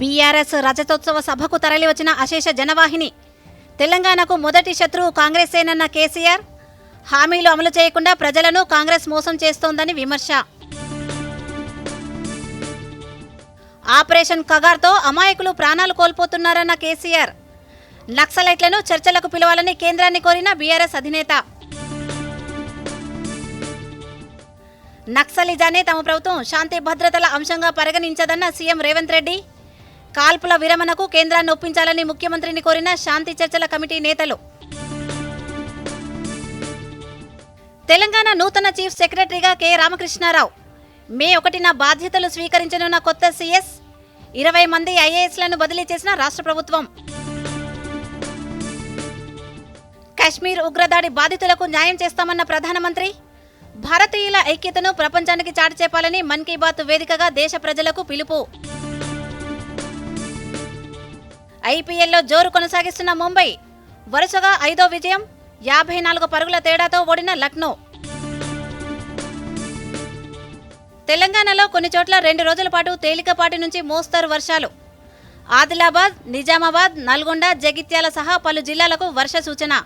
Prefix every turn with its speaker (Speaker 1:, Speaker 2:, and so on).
Speaker 1: BRS రజతోత్సవ సభకు తరలివచ్చిన అశేష జనవాహిని. తెలంగాణకు మొదటి శత్రువు కాంగ్రెసేనన్న కేసీఆర్. హామీలు అమలు చేయకుండా ప్రజలను కాంగ్రెస్ మోసం చేస్తోందని విమర్శ. ఆపరేషన్ కగార్తో అమాయకులు ప్రాణాలు కోల్పోతున్నారన్న కేసీఆర్. నక్సలైట్లను చర్చలకు పిలవాలని కేంద్రాన్ని కోరిన బీఆర్ఎస్ అధినేత. నక్సలిజాన్ని తమ ప్రభుత్వం శాంతి భద్రతల అంశంగా పరిగణించదన్న సీఎం రేవంత్ రెడ్డి. కాల్పుల విరమణకు కేంద్రాన్ని ఒప్పించాలని ముఖ్యమంత్రిని కోరిన శాంతి చర్చల కమిటీ నేతలు. తెలంగాణ నూతన చీఫ్ సెక్రటరీగా కె. రామకృష్ణారావు. మే ఒకటిన బాధ్యతలు స్వీకరించనున్న కొత్త సీఎస్ ఇరవై మంది ఐఏఎస్లను బదిలీ చేసిన రాష్ట్ర ప్రభుత్వం. కశ్మీర్ ఉగ్రదాడి బాధితులకు న్యాయం చేస్తామన్న ప్రధానమంత్రి భారతీయుల ఐక్యతను ప్రపంచానికి చాటి చెప్పాలని మన్ కీ బాత్ వేదికగా దేశ ప్రజలకు పిలుపు. ఐపీఎల్లో జోరు కొనసాగిస్తున్న ముంబై. వరుసగా ఐదో విజయం యాభై నాలుగు పరుగుల తేడాతో ఓడిన లక్నో. తెలంగాణలో కొన్ని చోట్ల రెండు రోజుల పాటు తేలికపాటి నుంచి మోస్తరు వర్షాలు. ఆదిలాబాద్ నిజామాబాద్ నల్గొండ జగిత్యాల సహా పలు జిల్లాలకు వర్ష సూచన.